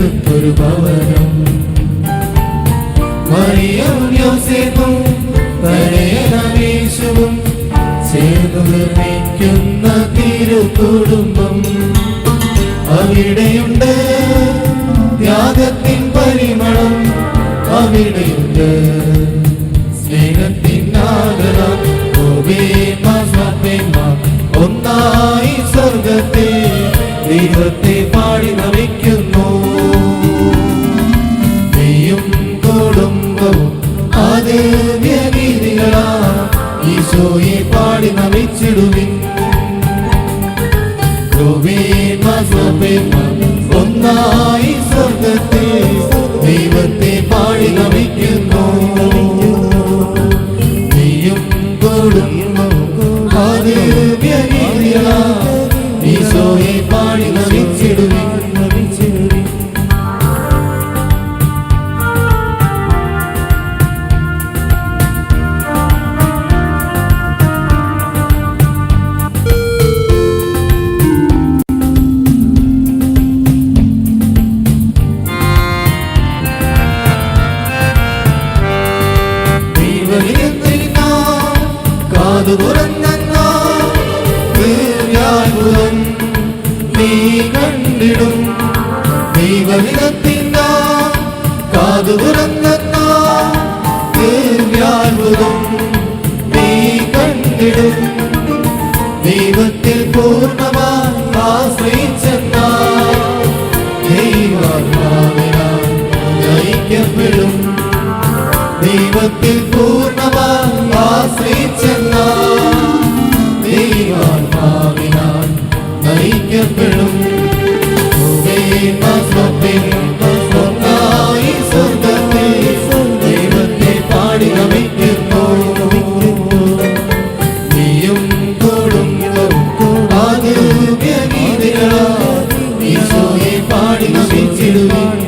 അടുത്തൊരു ഭവനം. മറിയം യോസേഫും പരയണമേശുവും ചേർന്നു നിർമ്മിക്കുന്ന തിരുക്കുടുംബം. അവിടെയുണ്ട് ത്യാഗത്തിൻ പരിമളം. അവിടെയുണ്ട് സ്നേഹത്തിൻ ആഗ്രഹം ഒന്നായി സ്വർഗത്തെ ദൈവത്തെ പാടി നമിക്കുന്നു. കുടുംബവും ആദ്യഗീതികളാ ഈശോയെ പാടി നമിച്ചിടുവിൻ. ഒന്നായി സ്വർഗത്തെ ദൈവത്തെ പാടി നമിക്കുന്നു. നീയും ആദ്യഗീതികളാ ഈശോയെ പാടി നമിച്ചിടുവിൻ. കാതു തുറന്നെന്നാ നീ കണ്ടിടും. ദൈവഹിതത്തിനാ കാതു തുറന്നെന്നാ നീ കണ്ടിടും. ദൈവത്തിൽ പൂർണമായി ആശ്രയിച്ചെന്നാ. ദൈവാത്മാവിനാൽ നയിക്കപ്പെടും ദൈവത്തിൽ ഈശോയെ പാടി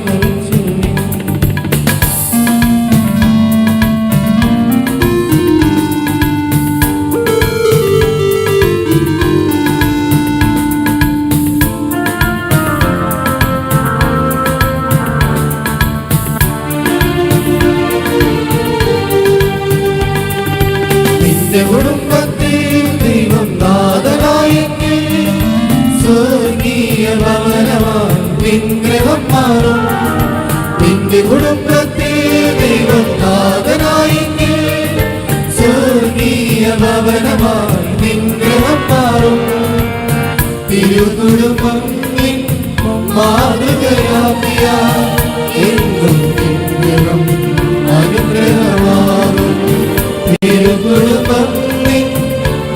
മാറും. നിന്റെ കുടുംബത്തിൽ ദൈവം നാഥനായെങ്കിൽ സ്വർഗീയ ഭവനമായി നിഗ്രഹം മാറും. തിരുകുടുംബം മാതൃകയാക്കിയ എന്നും നിഗ്രഹം അനുഗ്രഹമാകും. തിരുകുടുംബം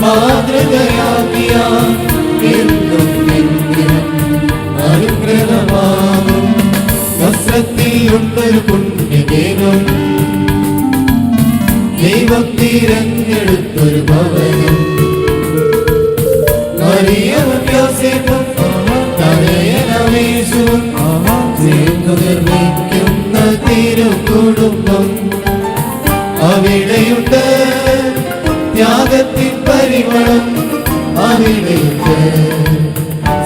മാതൃകയാക്കിയ വസ്ത്രത്തിലുണ്ടൊരു പുണ്യദേവം ദൈവം. തിരഞ്ഞെടുത്തൊരു ഭവനം. മറിയവും യോസേഫും തനയനമേശുവും ചേർന്നു നിർമ്മിക്കുന്ന തിരുക്കുടുംബം അവിടെയുണ്ട് ത്യാഗത്തിൻ പരിമളം. അവിടെയുണ്ട്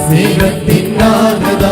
സ്നേഹത്തിൻ ആർദ്രത